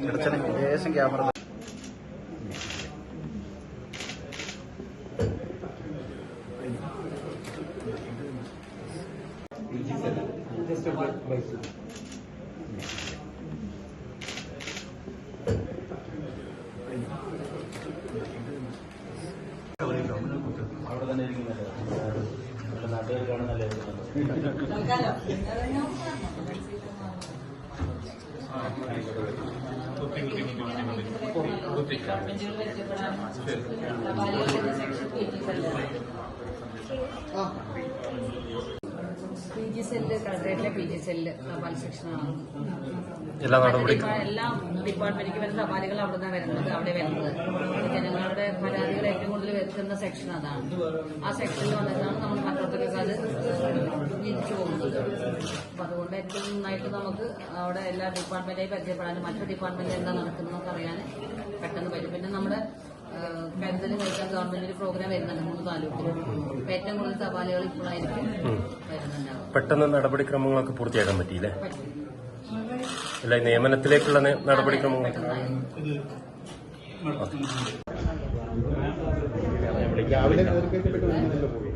കിടച്ചണ ലേശം ക്യാമറ അവിടെ തന്നെ ഇരിക്കുന്നല്ലേ നാട്ടുകാർക്കാണ് കാണുന്നല്ലേ? സെല്ല് സെക്ഷനാണ് എല്ലാ ഡിപ്പാർട്ട്മെന്റിലേക്ക് വരുന്ന തപാലുകൾ അവിടെ നിന്നാണ് വരുന്നത് അവിടെ വരുന്നത് ഏറ്റവും സെക്ഷൻ അതാണ്. ആ സെക്ഷനിൽ വന്നിട്ടാണ് നമ്മൾ മറ്റൊരുത്തർക്ക് അത് തിരിച്ചു പോകുന്നത്. അപ്പൊ അതുകൊണ്ട് ഏറ്റവും നന്നായിട്ട് നമുക്ക് അവിടെ എല്ലാ ഡിപ്പാർട്ട്മെന്റായി പരിചയപ്പെടാനും മറ്റു ഡിപ്പാർട്ട്മെന്റിൽ എന്താ നടക്കുന്നതെന്നൊക്കെ അറിയാൻ പെട്ടെന്ന് പറ്റും. പിന്നെ നമ്മുടെ കരുതൽ കഴിക്കാൻ ഗവൺമെന്റ് ഒരു പ്രോഗ്രാം വരുന്നുണ്ട് മൂന്ന് താലൂക്കിൽ അപ്പൊ ഏറ്റവും കൂടുതൽ തപാലുകൾ ഇപ്പോഴായിരിക്കും വരുന്നുണ്ടാവും പെട്ടെന്ന് നടപടിക്രമങ്ങളൊക്കെ പൂർത്തിയാക്കാൻ പറ്റിയില്ലേ? അല്ല ഈ നിയമനത്തിലേക്കുള്ള നടപടിക്രമങ്ങൾ രാവിലെ പോയി.